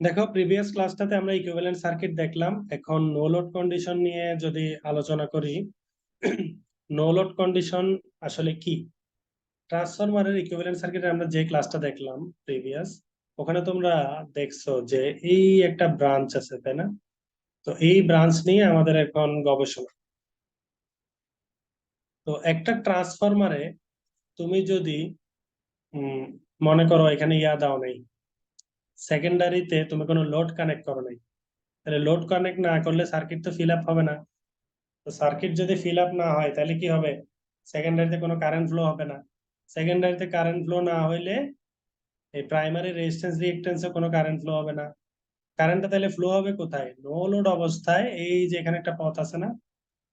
দেখো প্রিভিয়াস ক্লাসটাতে আমরা equivalent circuit দেখলাম। এখন নো লোড কন্ডিশন নিয়ে যদি আলোচনা করি নো লোড কন্ডিশন আসলে কি? ট্রান্সফরমারের ইকুইভ্যালেন্ট সার্কিটে আমরা যে ক্লাসটা দেখলাম প্রিভিয়াস ওখানে তোমরা দেখছ যে এই একটা ব্রাঞ্চ আছে, তাই না? তো এই ব্রাঞ্চ নিয়ে আমাদের এখন গবেষণা। তো একটা ট্রান্সফরমারে তুমি যদি মনে করো এখানে ইয়া দাও নেই সেকেন্ডারিতে তুমি কোনো লোড কানেক্ট করো নাই। তাহলে লোড কানেক্ট না করলে সার্কিট তো ফিল আপ হবে না। তো সার্কিট যদি ফিল আপ না হয়, তাহলে কি হবে? সেকেন্ডারিতে কোনো কারেন্ট ফ্লো হবে না। সেকেন্ডারিতে কারেন্ট ফ্লো না হইলে এই প্রাইমারি রেজিস্ট্যান্স রিঅ্যাক্ট্যান্সে কোনো কারেন্ট ফ্লো হবে না। কারেন্টটা তাহলে ফ্লো হবে কোথায়? নো লোড অবস্থায় এই যে এখানে একটা পথ আছে না,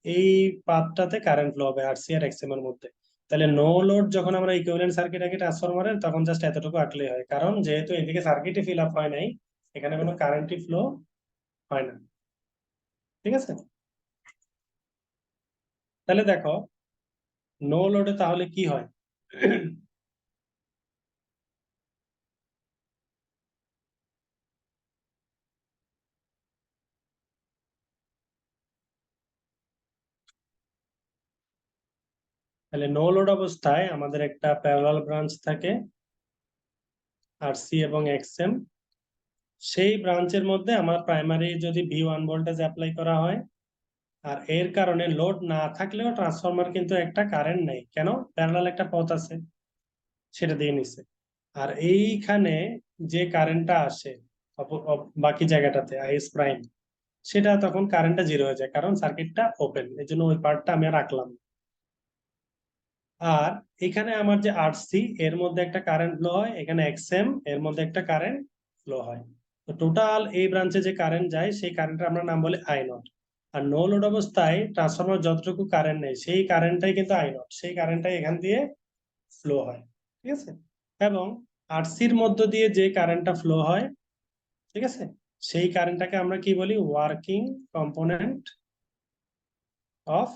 এই পাথটাতে কারেন্ট ফ্লো হবে আর সি আর এক্সএম এর মধ্যে। তাহলে নো লোড যখন আমরা ইকুইভ্যালেন্ট সার্কিট আঁকি ট্রান্সফরমারের তখন জাস্ট এতটুকু আঁকলেই হয়। কারণ যেহেতু এদিকে সার্কিটই ফিল আপ হয় নাই, এখানে কোনো কারেন্টই ফ্লো হয় না। ঠিক আছে? তাহলে দেখো নো লোডে তাহলে কি হয়? তাহলে নো লোড অবস্থায় আমাদের একটা প্যারাল ব্রাঞ্চ থাকে আর সি এবং এক্সএম সেই ব্রাঞ্চের মধ্যে আমার প্রাইমারি যদি ভি ওয়ান ভোল্টেজ অ্যাপ্লাই করা হয়, আর এর কারণে লোড না থাকলেও ট্রান্সফরমার কিন্তু একটা কারেন্ট নেই। কেন? প্যারালাল একটা পথ আছে, সেটা দিয়ে নিছে। আর এইখানে যে কারেন্টটা আসে বাকি জায়গাটাতে আইএস প্রাইম সেটা তখন কারেন্টটা জিরো হয়ে যায়, কারণ সার্কিটটা ওপেন এই জন্য ওই পার্টটা আমি রাখলাম আর এখানে আমার যে আরসি এর মধ্যে একটা কারেন্ট ফ্লো হয়, এখানে এক্সএম এর মধ্যে একটা কারেন্ট ফ্লো হয়। তো টোটাল এই ব্রাঞ্চে যে কারেন্ট যায়, সেই কারেন্টটা আমরা নাম বলি আই নট আর নো লোড অবস্থায় ট্রান্সফরমার যতটুকু কারেন্ট নেই সেই কারেন্টটাই কিন্তু আই নট সেই কারেন্টটাই এখান দিয়ে ফ্লো হয়, ঠিক আছে? এবং আরসির মধ্য দিয়ে যে কারেন্টটা ফ্লো হয়, ঠিক আছে? সেই কারেন্টটাকে আমরা কি বলি? ওয়ার্কিং কম্পোনেন্ট অফ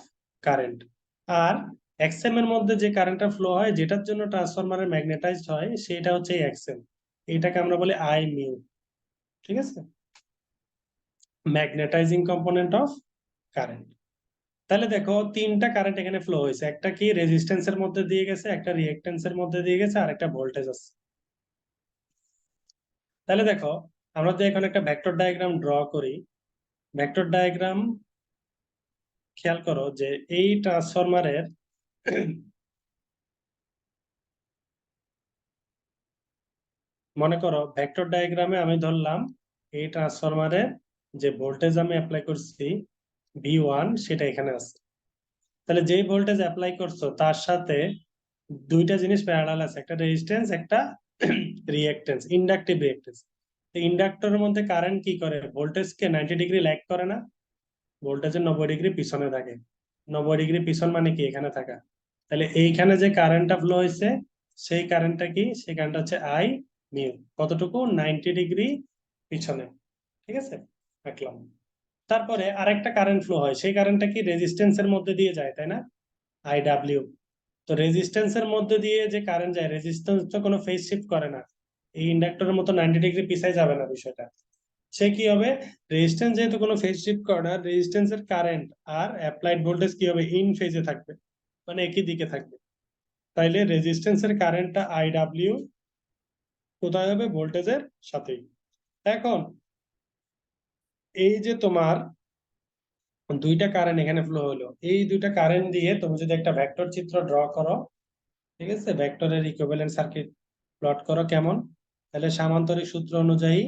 কারেন্ট আর এক্সএম এর মধ্যে যে কারেন্টটা ফ্লো হয়, যেটার জন্য ট্রান্সফরমারের ম্যাগনেটাইজড হয়, সেটা হচ্ছে এক্সএম এটাকে আমরা বলি আই মিউ ঠিক আছে? ম্যাগনেটাইজিং কম্পোনেন্ট অফ কারেন্ট তাহলে দেখো, তিনটা কারেন্ট এখানে ফ্লো হয়েছে। একটা কি রেজিস্ট্যান্সের মধ্যে দিয়ে গেছে, একটা রিয়েক্টেন্সের মধ্যে দিয়ে গেছে আর একটা ভোল্টেজ আছে তাহলে দেখো, আমরা যদি এখন একটা ভেক্টর ডায়াগ্রাম ড্র করি। ভেক্টর ডায়াগ্রাম খেয়াল করো যে এই ট্রান্সফরমারের মনে করো ভেক্টর ডায়াগ্রামে আমি ধরলাম এই ট্রান্সফরমারে যে ভোল্টেজ আমি অ্যাপ্লাই করছি ভি ওয়ান সেটা এখানে আছে। তাহলে যেই ভোল্টেজ অ্যাপ্লাই করছ, তার সাথে দুইটা জিনিস প্যারালাল আছে, একটা রেজিস্ট্যান্স একটা রিঅ্যাক্টেন্স ইন্ডাকটিভ রিঅ্যাক্টেন্স ইন্ডাক্টরের মধ্যে কারেন্ট কি করে? ভোল্টেজকে নাইনটি ডিগ্রি ল্যাক করে না। ভোল্টেজের নব্বই ডিগ্রি পিছনে থাকে। নব্বই ডিগ্রি পিছন মানে কি? এখানে থাকা। তাহলে এইখানে যে কারেন্টটা ফ্লো হয়েছে সেই কারেন্টটা কি? সেই কারেন্টটা হচ্ছে আই মিউ কতটুকু? নাইনটি ডিগ্রি পিছনে। ঠিক আছে? রাখলাম। তারপরে আরেকটা কারেন্ট ফ্লো হয়। সেই কারেন্টটা কি রেজিস্ট্যান্সের মধ্যে দিয়ে যায়, তাই না? আই ডাব্লিউ তো রেজিস্ট্যান্সের মধ্যে দিয়ে যে কারেন্ট যায় রেজিস্ট্যান্স তো কোনো ফেস শিফট করে না। এই ইন্ডাক্টরের মতো নাইনটি ডিগ্রি পিছায় যাবে না বিষয়টা। সে কি হবে? রেজিস্ট্যান্স যেহেতু কোনো ফেজ শিফট করে না রেজিস্ট্যান্সের কারেন্ট আর অ্যাপ্লাইড ভোল্টেজ কি হবে? ইন ফেজে থাকবে। মানে একই দিকে থাকবে। তাইলে রেজিস্ট্যান্সের কারেন্টটা আই ডাব্লিউ কোথায় হবে? ভোল্টেজের সাথেই। এখন এই যে তোমার দুইটা কারেন্ট এখানে ফ্লো হলো, এই দুইটা কারেন্ট দিয়ে তুমি যদি একটা ভেক্টর চিত্র ড্র করো, ঠিক আছে? ভেক্টরের ইকুইভ্যালেন্ট সার্কিট প্লট করো কেমন? তাহলে সামান্তরিক সূত্র অনুযায়ী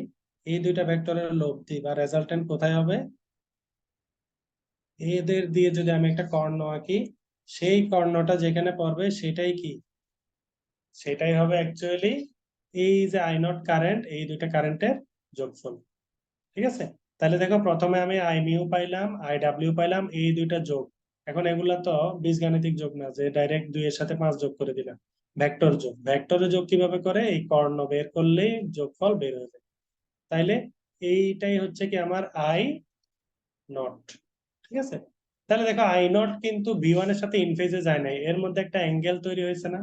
এই দুইটা ভেক্টরের লব্ধি বা রেজাল্টেন্ট কোথায় হবে? এদের দিয়ে যদি আমি একটা কর্ণ আঁকি সেই কর্ণটা যেখানে পড়বে সেটাই কি? সেটাই হবে অ্যাকচুয়ালি এই যে আই নট কারেন্ট এই দুইটা কারেন্টের যোগফল। ঠিক আছে? তাহলে দেখো প্রথমে আমি আই মিউ পাইলাম আই ডাব্লিউ পাইলাম, এই দুইটা যোগ। এখন এগুলা তো বীজগাণিতিক যোগ না, যে ডাইরেক্ট দুইয়ের সাথে পাঁচ যোগ করে দিলাম। ভেক্টর যোগ। ভেক্টরের যোগ কীভাবে করে? এই কর্ণ বের করলেই যোগফল বের হয়ে যায়। তাইলে এইটাই হচ্ছে কি আমার আই নট ঠিক আছে? তাহলে দেখো আই নট কিন্তু ভি ওয়ানের সাথে ইনফেজে যায় নাই। এর মধ্যে একটা অ্যাঙ্গেল তৈরি হয়েছে না?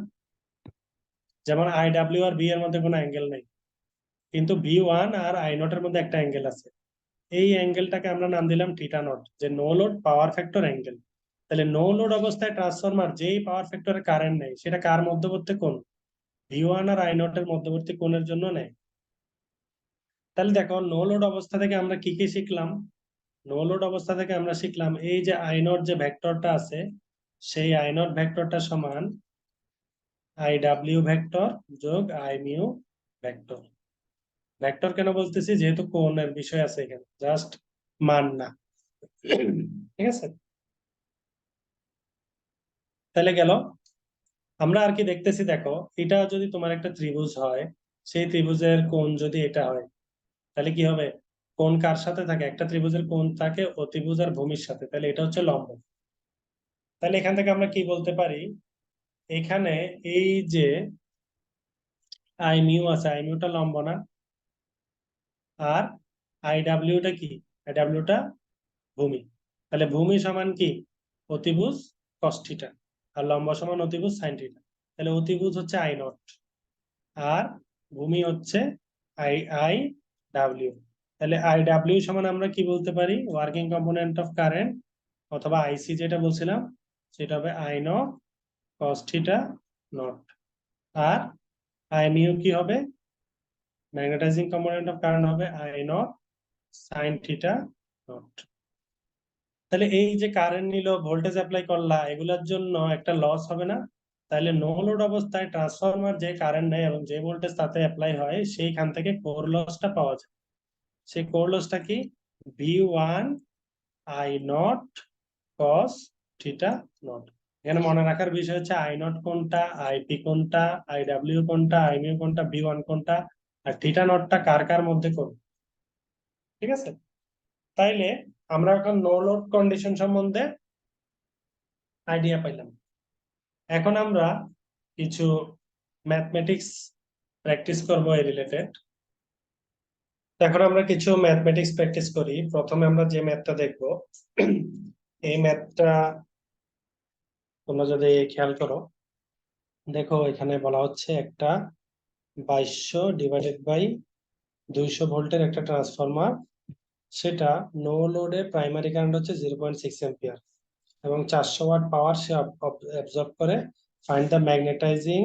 যেমন আই ডাব্লিউ আর বি এর মধ্যে কোনো অ্যাঙ্গেল নেই। কিন্তু ভি ওয়ান আর আই নট এর মধ্যে একটা অ্যাঙ্গেল আছে। এই অ্যাঙ্গেলটাকে আমরা নাম দিলাম টিটা নট যে no load power factor angle তাহলে নো লোড অবস্থায় ট্রান্সফরমার যেই পাওয়ার ফ্যাক্টরে কারেন্ট নেই সেটা কার মধ্যবর্তী কোণ? ভি ওয়ান আর আই নট এর মধ্যবর্তী কোণের জন্য নেয়। তাহলে দেখো নো লোড অবস্থা থেকে আমরা কি কি শিখলাম? নো লোড অবস্থা থেকে আমরা শিখলাম, এই যে আই নট যে ভেক্টরটা আছে, সেই আই নট ভেক্টরটা সমান আই ডাব্লিউ ভেক্টর যোগ আই মিউ ভেক্টর ভেক্টর কেন বলতেছি? যেহেতু কোণের বিষয় আছে এখানে জাস্ট মান না। ঠিক আছে? তাহলে গেল। আমরা আর কি দেখতেছি, দেখো, এটা যদি তোমার একটা ত্রিভুজ হয়, সেই ত্রিভুজের কোণ যদি এটা হয়, তাহলে কি হবে? কোণ কার সাথে থাকে? একটা ত্রিভুজের কোন থাকে অতিভুজ আর ভূমির সাথে। তাহলে এটা হচ্ছে লম্ব। তাহলে এখান থেকে আমরা কি বলতে পারি? এখানে এই যে আই মিউ আছে আই মিউটা লম্ব না। আর আই ডাব্লিউটা কি? আই ডাব্লিউটা ভূমি। তাহলে ভূমি সমান কি? অতিভুজ কষ্টিটা আর লম্ব সমান অতিভুজ সাইন থিটা তাহলে অতিভুজ হচ্ছে আই নট আর ভূমি হচ্ছে আই আই ডাব্লিউ তাহলে আই ডাব্লিউ সমান আমরা কি বলতে পারি? ওয়ার্কিং কম্পোনেন্ট অফ কারেন্ট অথবা আইসি যেটা বলছিলাম, সেটা হবে I naught cos theta naught R I mu কি হবে? ম্যাগনেটাইজিং কম্পোনেন্ট অফ কারেন্ট হবে I naught sine theta naught তাহলে এই যে কারেন্ট নিল ভোল্টেজ অ্যাপ্লাই করলা, এগুলোর জন্য একটা লস হবে না। তাহলে নো লোড অবস্থায় ট্রান্সফরমার যে কারেন্ট নেয় এবং যে ভোল্টেজ তাতে অ্যাপ্লাই হয়, সেইখান থেকে কোর লসটা পাওয়া যায়। সেই কোর লসটা কি? V one I not cos theta not এখানে মনে রাখার বিষয় হচ্ছে আই নট কোনটা? আই পি কোনটা? আই ডাব্লিউ কোনটা? আই মিউ কোনটা? ভি ওয়ান কোনটা? আর থিটা নটটা কার কার মধ্যে কোন ঠিক আছে? তাইলে আমরা এখন নো লোড কন্ডিশন সম্বন্ধে আইডিয়া পাইলাম। এখন আমরা কিছু ম্যাথমেটিক্স প্র্যাকটিস করব এই রিলেটেড এখন আমরা কিছু ম্যাথমেটিক্স প্র্যাকটিস করি। প্রথমে আমরা যে ম্যাথটা দেখব। এই ম্যাথটা তোমরা যদি খেয়াল করো, দেখো এখানে বলা হচ্ছে একটা বাইশশো ডিভাইডেড বাই দুইশো ভোল্টের একটা ট্রান্সফরমার সেটা নো লোডে প্রাইমারি কারেন্ট হচ্ছে জিরো পয়েন্ট সিক্স এম্পিয়ার এবং চারশো ওয়াট পাওয়ার সে অবজর্ভ করে find the magnetising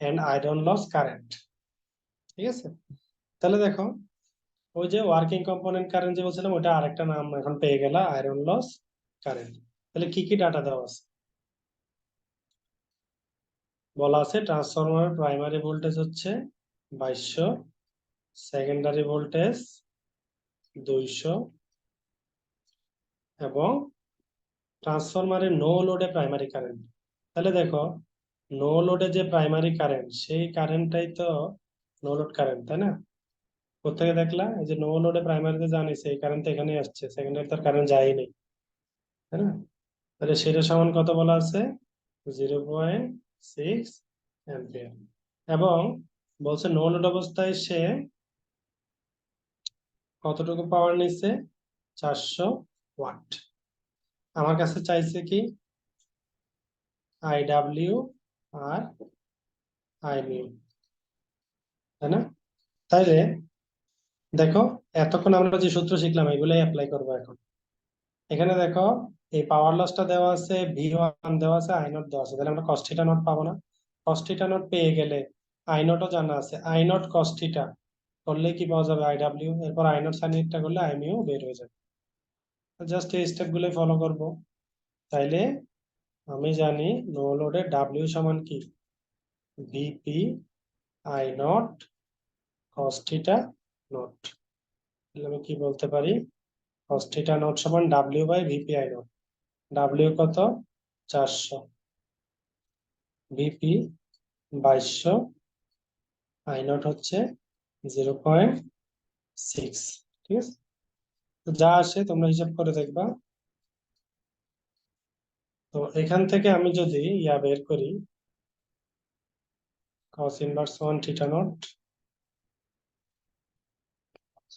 and iron loss current ঠিক আছে? তাহলে দেখো ওই যে ওয়ার্কিং কম্পোনেন্ট কারেন্ট যে বলছিলাম ওটা আরেকটা নাম এখন পেয়ে গেল আয়রন লস কারেন্ট তাহলে কি কি ডাটা দেওয়া আছে? বলা আছে ট্রান্সফরমার প্রাইমারি ভোল্টেজ হচ্ছে বাইশশো সেকেন্ডারি ভোল্টেজ দুইশো এবং ট্রান্সফরমারের নো লোডে প্রাইমারি কারেন্ট তাহলে দেখো নো লোডে যে প্রাইমারি কারেন্ট সেই কারেন্টটাই তো নো লোড কারেন্ট তাই না? কোথেকে দেখলা? এই যে নো নোডে প্রাইমারিতে জানি সেই কারেন্ট এখানে আসছে সেকেন্ডারি তার কারেন্ট যায়নি তাই না? তাহলে সেটা সমান কত বলা আছে? জিরো পয়েন্ট সিক্স অ্যাম্পিয়ার এবং বলছে নো নোড অবস্থায় সে কতটুকু পাওয়ার নিচ্ছে চারশো ওয়াট। আমার কাছে চাইছে কি? আই ডাব্লিউ আর আই মিউ তাই না? তাইলে দেখো, এতক্ষণ আমরা যে সূত্র শিখলাম, এগুলাই অ্যাপ্লাই করব এখন। এখানে দেখো, এই পাওয়ার লসটা দেওয়া আছে ভি ওয়ান দেওয়া আছে আই নট দেওয়া আছে। তাহলে আমরা কস্টিটা নট পাবো না। কস্টিটা নট পেয়ে গেলে আই নটও জানা আছে। আই নট কস্টিটা করলে কি পাওয়া যাবে? আই ডাব্লিউ এরপর আই নট সাইনটা করলে আই বের হয়ে যাবে। জাস্ট এই স্টেপগুলো ফলো করব। তাইলে আমি জানি নো লোডে ডাব্লিউ সমান কি? ভিপি আই নট কস্টিটা নট তাহলে আমি কি বলতে পারি। কস্টিটা নট সমান W by VP I naught W কত? চারশো। ভিপি বাইশশো। আই নট হচ্ছে জিরো পয়েন্ট সিক্স ঠিক আছে? তো যা আসে তোমরা হিসাব করে দেখবা। তো এখান থেকে আমি যদি ইয়া বের করি, cos inverse one theta naught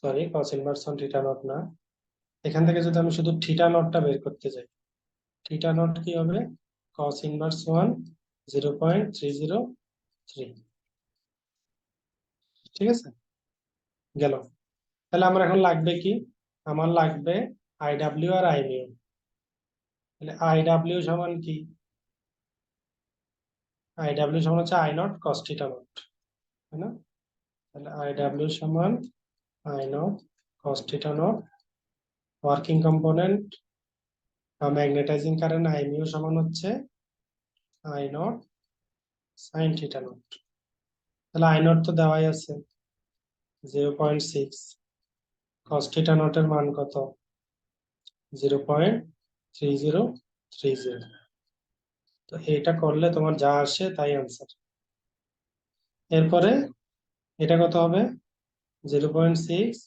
sorry inverse one theta naught না। এখান থেকে যদি আমি শুধু থিটা নটটা বের করতে যাই, থিটা নট কি হবে? Cos inverse one zero point three zero three ঠিক আছে? গেল। তাহলে আমার এখন লাগবে কি? আমার লাগবে আইডাব্লিউ আর আইমিউ তাহলে আইডাব্লিউ সমান কি? আইডাব্লিউ সমান হচ্ছে I naught cos theta naught তাই না? তাহলে আইডাব্লিউ সমান naught cos theta naught working component বা ম্যাগনেটাইজিং কারেন্ট আই মিউ সমান হচ্ছে I naught sine theta naught তাহলে আই নট তো দেওয়াই আছে zero point six cos theta মান কত? Zero point three zero three zero তো এটা করলে তোমার যা আসে তাই আনসার এরপরে এটা কত হবে? Zero point six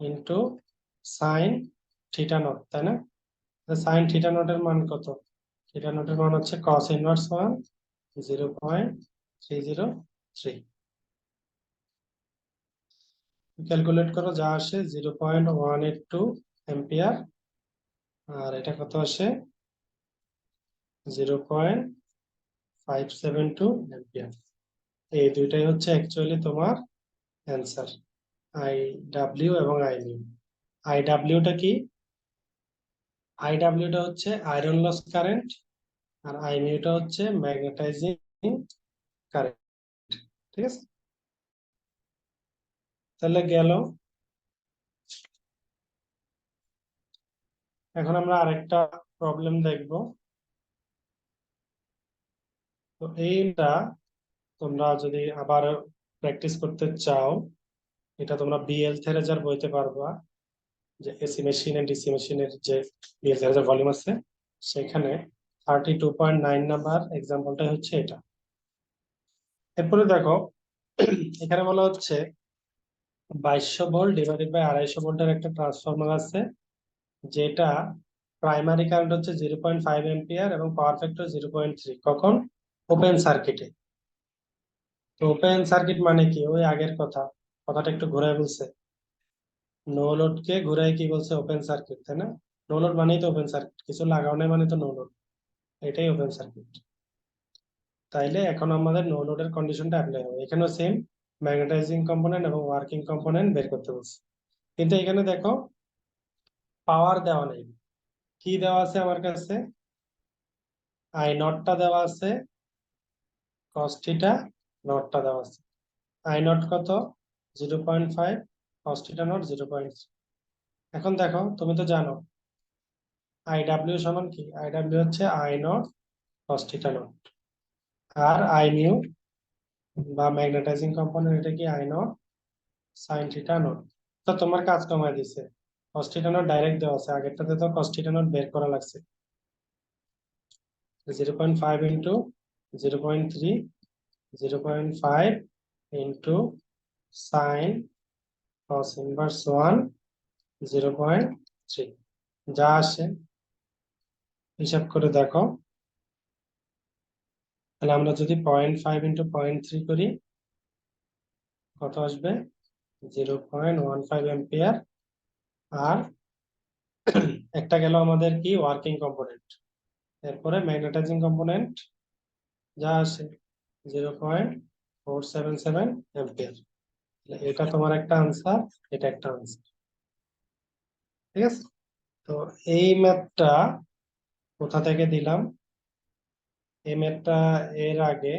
into sine theta naught তাই না? সাইন থিটা নটের মান কত? থিটা নটের মান হচ্ছে cos inverse one zero point three zero three calculate করো, যা আসে zero point one eight two ampere আর এটা কত আসে? Zero point five seven two ampere এই দুইটাই হচ্ছে অ্যাকচুয়ালি তোমার অ্যান্সার আই ডাব্লিউ এবং আই মিউ আই ডাব্লিউটা কি? আই ডাব্লিউটা হচ্ছে আয়রন লস কারেন্ট আর আই মিউটা হচ্ছে ম্যাগনেটাইজিং কারেন্ট ঠিক আছে? তাহলে গেল। এখন আমরা আরেকটা প্রবলেম দেখব। তো এইটা তোমরা যদি আবার প্র্যাকটিস করতে চাও এটা তোমরা বিএল থেরেজার বইতে পারবা, যে এসি মেশিন এন্ড ডিসি মেশিনের যে বিএল থেরেজার ভলিউম আছে, সেখানে thirty two point nine number এক্সাম্পলটা হচ্ছে এটা। এরপরে দেখো, এখানে বলা হচ্ছে বাইশশো ভোল্ট ডিভাইডেড বাই আড়াইশো ভোল্টের একটা ট্রান্সফরমার আছে, যেটা প্রাইমারি কারেন্ট হচ্ছে জিরো পয়েন্ট ফাইভ এম্পিয়ার এবং power factor zero point three কখন? ওপেন সার্কিটে তো ওপেন সার্কিট মানে কি? ওই আগের কথা। কথাটা একটু ঘুরে বলছে। নো লোড কে ঘুরাই কি বলছে ওপেন সার্কিট তাই না? নো লোড মানেই তো ওপেন সার্কিট কিছু লাগাও নাই মানে তো নো লোড এটাই ওপেন সার্কিট তাইলে এখন আমাদের নো লোডের কন্ডিশনটা অ্যাপ্লাই হবে। এখানেও সেম ম্যাগনেটাইজিং কম্পোনেন্ট এবং ওয়ার্কিং কম্পোনেন্ট বের করতে বলছে। কিন্তু এখানে দেখো পাওয়ার দেওয়া নেই। কি দেওয়া আছে আমার কাছে? আই নটটা দেওয়া আছে থিটা নটটা দেওয়া আছে। আই নট কত? Zero point five cos theta naught zero point এখন দেখো, তুমি তো জানো আই ডাব্লিউ সমান কি? আই ডাব্লিউ হচ্ছে I naught cos theta naught R I new বা ম্যাগনেটাইজিং কম্পোনেন্ট এটা কি? I naught sine theta naught তো তোমার কাজ কমায় দিছে। cos থিটা নট ডাইরেক্ট দেওয়া আছে। আগেরটাতে তো cos থিটা নট বের করা লাগছে। Zero point five into zero point three zero point five into sine cos inverse one zero point three যা আসে, হিসাব করে দেখো। তাহলে আমরা যদি point five into point three করি, কত আসবে? Zero point one five ampere আর একটা গেল আমাদের কি? ওয়ার্কিং কম্পোনেন্ট এরপরে ম্যাগনেটাইজিং কম্পোনেন্ট যা আসে জিরো পয়েন্ট এটা তোমার একটা আনসার এটা একটা আনসার ঠিক আছে? তো এই ম্যাথটা কোথা থেকে দিলাম? এই ম্যাথটা এর আগে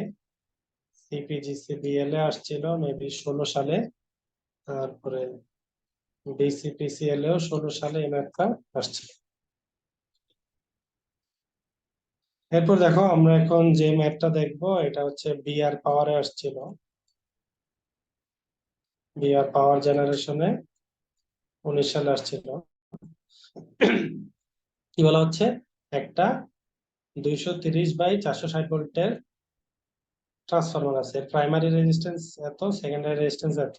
সিপিজিসিবিএল এ আসছিল মেবি ষোলো সালে। তারপরে ডিসিপিসিএল এও ষোলো সালে এই ম্যাথটা আসছিল। এরপর দেখো, আমরা এখন যে ম্যাথটা দেখব, এটা হচ্ছে বিআর পাওয়ারে আসছিল। বিআর পাওয়ার জেনারেশনে উনিশ সালে আসছিল। কি বলা হচ্ছে? একটা দুইশো তিরিশ বাই চারশো ষাট ভোল্টের ট্রান্সফরমার আছে। প্রাইমারি রেজিস্ট্যান্স এত সেকেন্ডারি রেজিস্ট্যান্স এত।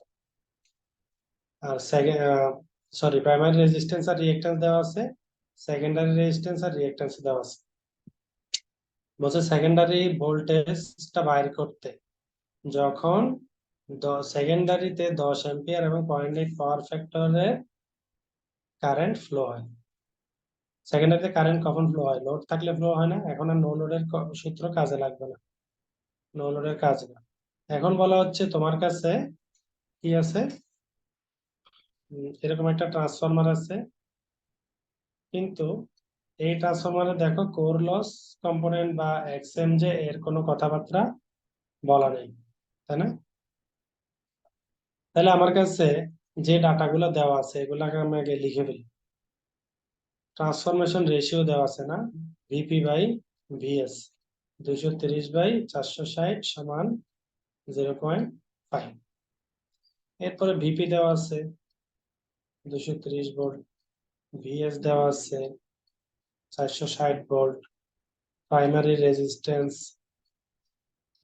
আর সরি প্রাইমারি রেজিস্ট্যান্স আর রিয়েক্ট্যান্স দেওয়া আছে সেকেন্ডারি রেজিস্ট্যান্স আর রিয়েক্ট্যান্স দেওয়া আছে। বলছে সেকেন্ডারি ভোল্টেজটা বাইর করতে। যখন সেকেন্ডারিতে দশ এম্পিয়ার এবং পয়েন্ট এইট পাওয়ার ফ্যাক্টরে কারেন্ট ফ্লো হয়। সেকেন্ডারিতে কারেন্ট কখন ফ্লো হয়? লোড থাকলে ফ্লো হয় না, এখন আর নো লোডের সূত্র কাজে লাগবে না। নো লোডের কাজ না। এখন বলা হচ্ছে তোমার কাছে কি আছে? এরকম একটা ট্রান্সফরমার আছে। কিন্তু এই ট্রান্সফরমারে দেখো কোর লস কম্পোনেন্ট বা এক্সএমজে এর কোনো কথাবার্তা বলা নেই, তাই না? তাহলে আমার কাছে যে ডাটাগুলো দেওয়া আছে, এগুলাকে আমি আগে লিখে ফেলি। ট্রান্সফরমেশন রেশিও দেওয়া আছে না? ভিপি বাই ভিএস দুইশো তিরিশ বাই চারশো ষাট সমান জিরো পয়েন্ট ফাইভ এরপরে ভিপি দেওয়া আছে। দুশো তিরিশ ভোল্ট ভিএস দেওয়া আছে। চারশো ষাট volt primary resistance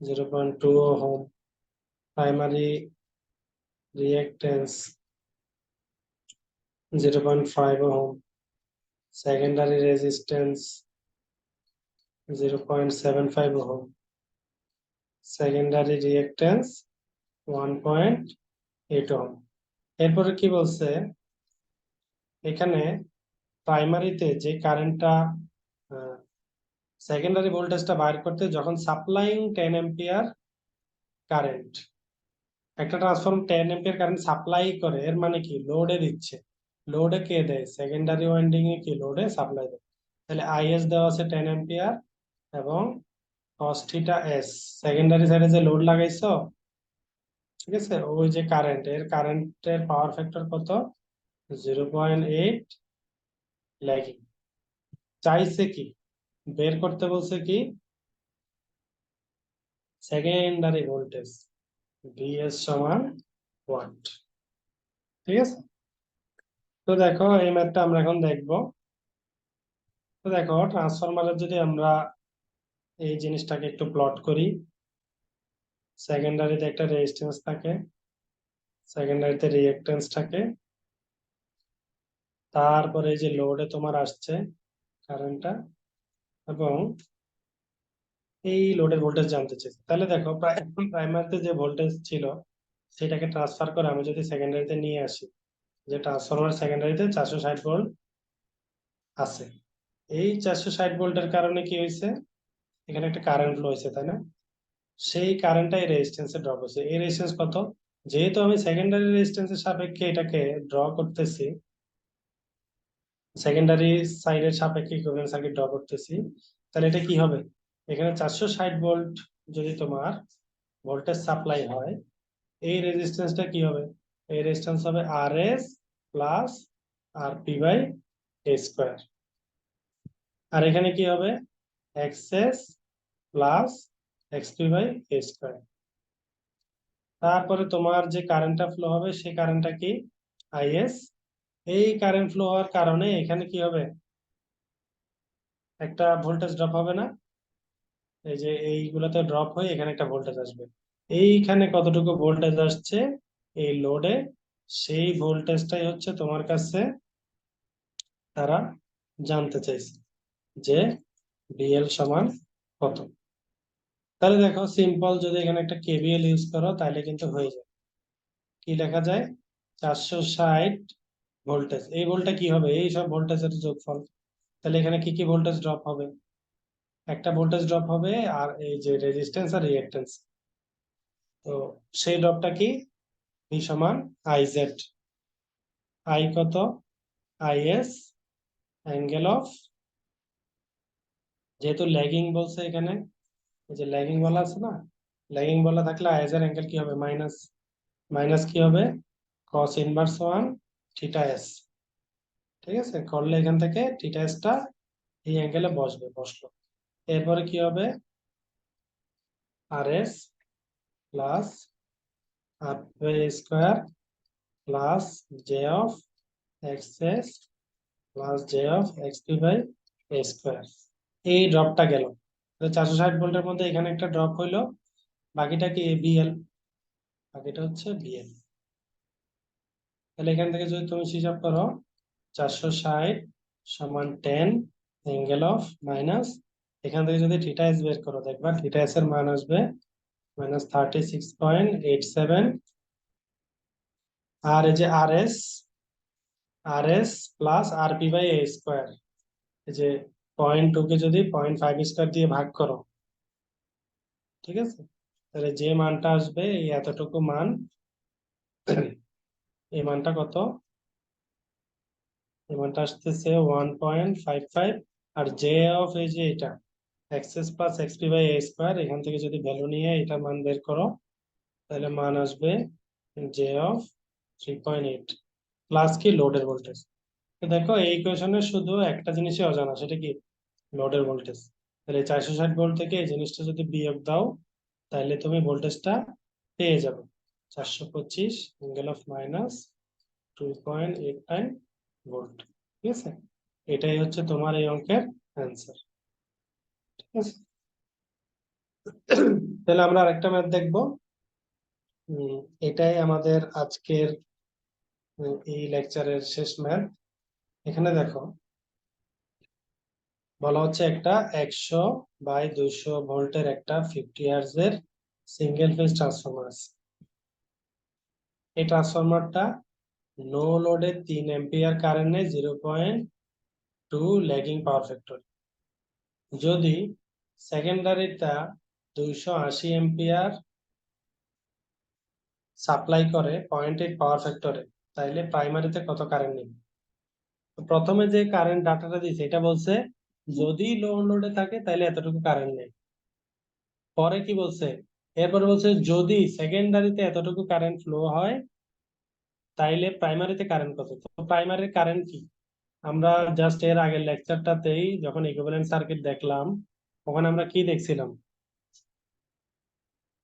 zero point two ohm primary point five ohm secondary resistance 0.75 ohm, secondary reactance 1.8 ohm এরপরে কি বলছে? এখানে প্রাইমারিতে যে কারেন্টটা সেকেন্ডারি ভোল্টেজটা বাইর করতে, যখন সাপ্লাইং টেন এম্পিয়ার কারেন্ট একটা transform ten ampere current supply করে, এর মানে কি? লোডে দিচ্ছে। লোডে কে দেয়? সেকেন্ডারি ওয়াইন্ডিং এ কি? লোডে সাপ্লাই দেয়। তাহলে আইএস দেওয়া আছে টেন এম্পিয়ার এবং cos থিটা এস সেকেন্ডারি সাইডে যে লোড লাগাইছো, ঠিক আছে? ওই যে কারেন্ট এর কারেন্টের পাওয়ার ফ্যাক্টর কত? জিরো পয়েন্ট এইট ল্যাগিং চাইছে কি? বের করতে বলছে কি? সেকেন্ডারি ভোল্টেজ ভিএস সমান ওয়াট, ঠিক আছে? তো দেখো, এই ম্যাথটা আমরা এখন দেখব। তো দেখো ট্রান্সফরমারের যদি আমরা এই জিনিসটাকে একটু প্লট করি সেকেন্ডারিতে একটা রেজিস্ট্যান্স থাকে সেকেন্ডারিতে রিঅ্যাকট্যান্স থাকে, তারপরে এই যে লোডে তোমার আসছে কারেন্টটা এবং এই লোডের ভোল্টেজ জানতে চাইছে। তাহলে দেখো প্রাইমারিতে যে ভোল্টেজ ছিল, সেটাকে ট্রান্সফার করে আমি যদি সেকেন্ডারিতে নিয়ে আসি, যে ট্রান্সফরমার সেকেন্ডারিতে চারশো ষাট ভোল্ট আছে। এই চারশো ষাট ভোল্টের কারণে কি হয়েছে? এখানে একটা কারেন্ট ফ্লো হয়েছে, তাই না? সেই কারেন্টটা এই রেজিস্ট্যান্সে ড্র করছে এই রেজিস্ট্যান্স কত? যেহেতু আমি সেকেন্ডারি রেজিস্ট্যান্সের সাপেক্ষে এটাকে ড্র করতেছি সেকেন্ডারি সাইডের সাপেক্ষে সার্কিট ড্র করতেছি, তাহলে এটা কি হবে? এখানে চারশো ষাট ভোল্ট যদি তোমার ভোল্টেজ সাপ্লাই হয়, এই রেজিস্ট্যান্সটা কি হবে? এই রেজিস্ট্যান্স হবে R S plus R P by A square আর এখানে কি হবে? X S plus X P by A square তারপরে তোমার যে কারেন্টটা ফ্লো হবে, সেই কারেন্টটা কি? আইএস এই কারেন্ট ফ্লো হওয়ার কারণে এখানে কি হবে? একটা ভোল্টেজ ড্রপ হবে না। এই যে এইগুলোতে ড্রপ হয়ে এখানে একটা ভোল্টেজ আসবে। এইখানে কতটুকু ভোল্টেজ আসছে? এই লোডে সেই ভোল্টেজটাই হচ্ছে তোমার কাছে তারা জানতে চাইছে যে বিএল সমান কত। তাহলে দেখো সিম্পল যদি এখানে একটা কেবিএল ইউজ করো, তাহলে কিন্তু হয়ে যায়। কি লেখা যায়? চারশো ষাট ভোল্টেজ এই ভোল্টটা কি হবে? এই সব ভোল্টেজের যোগফল। তাহলে এখানে কি কি ভোল্টেজ ড্রপ হবে? একটা ভোল্টেজ ড্রপ হবে আর এই যে রেজিস্ট্যান্স আর রিঅ্যাকট্যান্স তো সেই ড্রপটা কি? ভি সমান আই জেড আই কত? আই এস অ্যাঙ্গেল অফ যেহেতু ল্যাগিং বলছে এখানে যে ল্যাগিং বলা আছে না? ল্যাগিং বলা থাকলে আইএস এর অ্যাঙ্গেল কি হবে? মাইনাস মাইনাস কি হবে? cos inverse one theta S ঠিক আছে? করলে এখান থেকে থিটা এসটা এই অ্যাঙ্গেলে বসবে, বসল। এরপরে কি হবে? R S plus R square plus J of X S plus J of X P by A square এই ড্রপটা গেল। চারশো ষাট ভোল্টের মধ্যে এখানে একটা ড্রপ হইল। বাকিটা কি? বিএল বাকিটা হচ্ছে বিএল তাহলে এখান থেকে যদি তুমি হিসাব করো, চারশো ষাট সমান টেন অ্যাঙ্গেল অফ মাইনাস এখান থেকে যদি থিটা এস বের করো, দেখবা থিটা এস এর মান আসবে minus thirty six point eight seven আর এই যে R S R S plus R P by A square এই যে পয়েন্ট টু কে যদি পয়েন্ট ফাইভ স্কোয়ার দিয়ে ভাগ করো, ঠিক আছে? তাহলে যে মানটা আসবে, এই এতটুকু মান, এই মানটা কত? এই মানটা আসতেছে ওয়ান পয়েন্ট ফাইভ ফাইভ আর জে অফ এই যে এটা X S plus X P by A square এখান থেকে যদি ভ্যালু নিয়ে এটা মান বের করো, তাহলে মান আসবে J of three point eight plus কি লোডের ভোল্টেজ দেখো, এই ইকুয়েশনে শুধু একটা জিনিসই অজানা, সেটা কি? লোডের ভোল্টেজ তাহলে চারশো ষাট ভোল্ট থেকে এই জিনিসটা যদি বিয়োগ দাও, তাহলে তুমি ভোল্টেজটা পেয়ে যাবে। চারশো পঁচিশ angle of minus two point eight nine volt ঠিক আছে? এটাই হচ্ছে তোমার এই অঙ্কের অ্যান্সার তাহলে আমরা আরেকটা ম্যাথ দেখব। এটাই আমাদের আজকের এই লেকচারের শেষ ম্যাথ। এখানে দেখো, বলা হচ্ছে একটা একশো বাই দুইশো ভোল্টের একটা ফিফটি হার্জ এর সিঙ্গেল ফেজ ট্রান্সফরমার। আছে এই ট্রান্সফরমারটা নো লোডে তিন ampere current zero point two lagging power factor. যদি সেকেন্ডারিটা দুইশো আশি এম্পিয়ার সাপ্লাই করে পয়েন্ট এইট পাওয়ার ফ্যাক্টরে তাইলে প্রাইমারিতে কত কারেন্ট নেবে? প্রথমে যে কারেন্ট ডাটাটা দিয়েছে এটা বলছে যদি লো লোডে থাকে তাহলে এতটুকু কারেন্ট নেই। পরে কি বলছে? এরপরে বলছে যদি সেকেন্ডারিতে এতটুকু কারেন্ট ফ্লো হয়, তাইলে প্রাইমারিতে কারেন্ট কত? তো প্রাইমারির কারেন্ট কি? আমরা জাস্ট এর আগের লেকচারটাতেই যখন ইকুইভ্যালেন্ট সার্কিট দেখলাম ওখানে আমরা কি দেখছিলাম?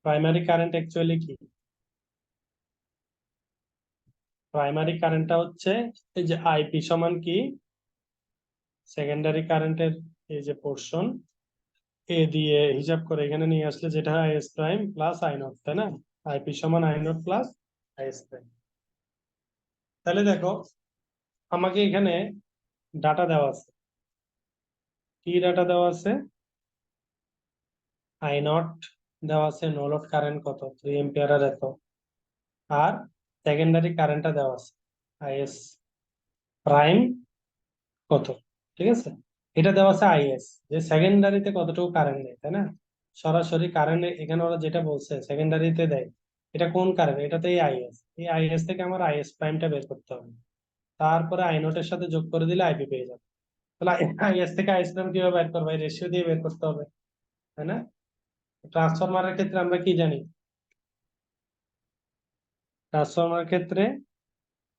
প্রাইমারি কারেন্ট অ্যাকচুয়ালি কি? প্রাইমারি কারেন্টটা হচ্ছে এই যে আইপি সমান কি? সেকেন্ডারি কারেন্টের এই যে পোর্শন এ দিয়ে হিসাব করে এখানে নিয়ে আসলে যেটা I S prime plus I naught তাই না? আইপি সমান I naught plus I S prime তাহলে দেখো, আমাকে এখানে ডাটা দেওয়া আছে। কি ডাটা দেওয়া আছে? আই নট দেওয়া আছে নো লোড কারেন্ট কত? থ্রি এম্পিয়ারের এত। আর সেকেন্ডারি কারেন্টটা দেওয়া আছে। আইএস প্রাইম কত? ঠিক আছে? এটা দেওয়া আছে আইএস যে সেকেন্ডারিতে কতটুকু কারেন্ট নেই তাই না? সরাসরি কারেন্ট এখানে ওরা যেটা বলছে সেকেন্ডারিতে দেয়, এটা কোন কারেন্ট এটাতে এই আইএস এই আইএস থেকে আমার আইএস প্রাইমটা বের করতে হবে। তারপরে আই নোটের সাথে যোগ করে দিলে আইপি পেয়ে যাবে। তাহলে আইএস থেকে আইএস প্রাইম কীভাবে বের করব? রেশিও দিয়ে বের করতে হবে। তাই না? ট্রান্সফরমারের ক্ষেত্রে আমরা কি জানি? ট্রান্সফরমার ক্ষেত্রে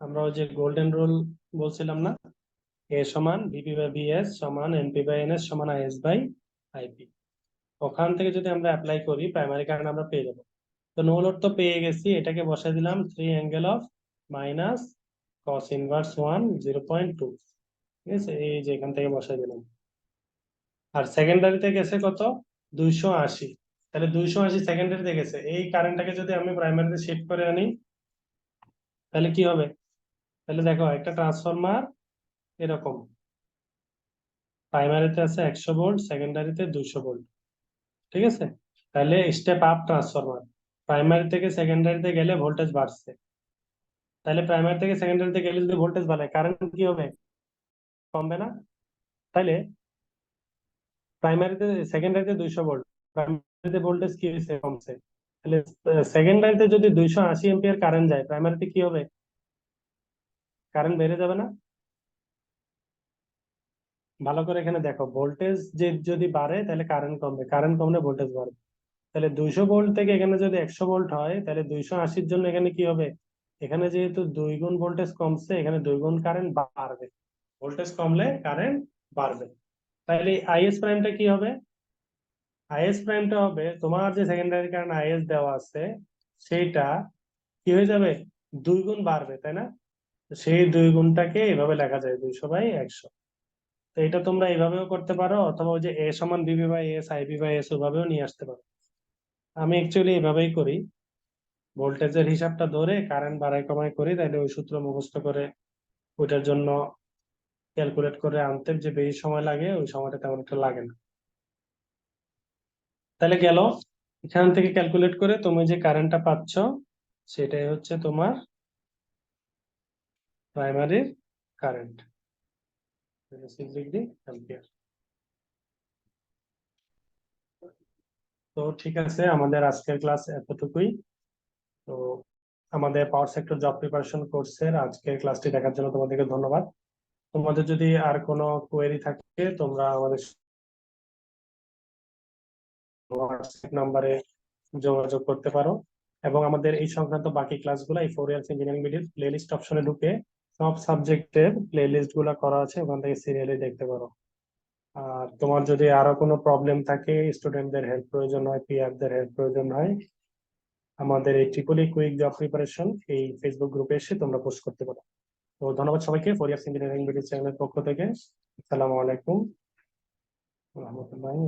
আমরা ওই যে গোল্ডেন রুল বলছিলাম না? এ সমান ভিপি বাই বিএস সমান এনপি বাই এনএস সমান আইএস বাই আইপি ওখান থেকে যদি আমরা অ্যাপ্লাই করি প্রাইমারি কারেন্ট আমরা পেয়ে যাব। তো নো লোড তো পেয়ে গেছি, এটাকে বসাই দিলাম three angle of minus cos inverse one zero point two ঠিক আছে? এই যে এখান থেকে বসাই দিলাম। আর সেকেন্ডারিতে গেছে কত? দুইশো আশি। তাহলে দুইশো আশি সেকেন্ডারিতে গেছে। এই কারেন্টটাকে যদি আমি প্রাইমারিতে শিফট করে আনি, তাহলে কি হবে? তাহলে দেখো, একটা ট্রান্সফরমার এরকম। প্রাইমারিতে আছে একশো ভোল্ট সেকেন্ডারিতে দুইশো ভোল্ট ঠিক আছে? তাহলে স্টেপ আপ ট্রান্সফরমার প্রাইমারি থেকে সেকেন্ডারিতে গেলে ভোল্টেজ বাড়ছে। তাহলে প্রাইমারি থেকে সেকেন্ডারিতে গেলে যদি ভোল্টেজ বাড়ে কারেন্ট কি হবে? কমবে না? তাহলে প্রাইমারিতে সেকেন্ডারিতে দুইশো ভোল্ট প্রাইমারিতে ভোল্টেজ কি হয়েছে, কমছে? তাহলে সেকেন্ডারিতে যদি দুইশো আশি এম্পিয়ার কারেন্ট যায় প্রাইমারিতে কি হবে? কারেন্ট বেড়ে যাবে না? ভালো করে এখানে দেখো ভোল্টেজ যে যদি বাড়ে, তাহলে কারেন্ট কমবে। কারেন্ট কমলে ভোল্টেজ বাড়বে। তাহলে দুইশো ভোল্ট থেকে এখানে যদি একশো ভোল্ট হয়, তাহলে দুইশো আশির জন্য এখানে কি হবে? এখানে যেহেতু দুই গুণ ভোল্টেজ কমছে, এখানে দুই গুণ কারেন্ট বাড়বে। ভোল্টেজ কমলে কারেন্ট বাড়বে। তাহলে আইএস প্রাইমটা কি হবে? আইএস প্রাইমটা হবে, তোমার যে সেকেন্ডারি কারেন্ট আইএস দেওয়া আছে, সেইটা কি হয়ে যাবে? দুই গুণ বাড়বে, তাই না? সেই দুই গুণটাকে এভাবে লেখা যায়, দুইশো বাই একশো। তো এটা তোমরা এইভাবেও করতে পারো, অথবা ওই যে এ সমান BB by S IB by S ওভাবেও নিয়ে আসতে পারো। আমি অ্যাকচুয়ালি এভাবেই করি। ভোল্টেজের হিসাবটা ধরে কারেন্ট বাড়াই কমাই করি তাহলে ওই সূত্র মুখস্থ করে ওইটার জন্য ক্যালকুলেট করে আনতে যে বেশি সময় লাগে, ওই সময়টা তেমন একটা লাগে না। তাহলে গেল। এখান থেকে ক্যালকুলেট করে তুমি যে কারেন্টটা পাচ্ছ, সেটাই হচ্ছে তোমার প্রাইমারির কারেন্ট তো ঠিক আছে, আমাদের আজকের ক্লাস এতটুকুই। তো আমাদের পাওয়ার সেক্টর জব প্রিপারেশন কোর্সের আজকের ক্লাসটি দেখার জন্য তোমাদেরকে ধন্যবাদ। তোমাদের যদি আর কোনো কোয়েরি থাকে, তোমরা আমাদের হোয়াটসঅ্যাপ নাম্বারে যোগাযোগ করতে পারো। এবং আমাদের এই সংক্রান্ত বাকি ক্লাসগুলো এই ফোর ইয়ার্স ইঞ্জিনিয়ারিং ভিডিওর প্লেলিস্ট অপশনে ঢুকে সব সাবজেক্টের প্লেলিস্টগুলো করা আছে, ওখান থেকে সিরিয়ালি দেখতে পারো। আর তোমার যদি আরও কোনো প্রবলেম থাকে স্টুডেন্টদের হেল্প প্রয়োজন হয় পিআরদের হেল্প প্রয়োজন হয়, আমাদের এই triple E quick job preparation এই ফেসবুক গ্রুপে এসে তোমরা পোস্ট করতে পারো। তো ধন্যবাদ সবাইকে ফোর ইয়ার্স ইঞ্জিনিয়ারিং ভিডিও চ্যানেলের পক্ষ থেকে। আসসালামু আলাইকুম। রহমতুল্লাহি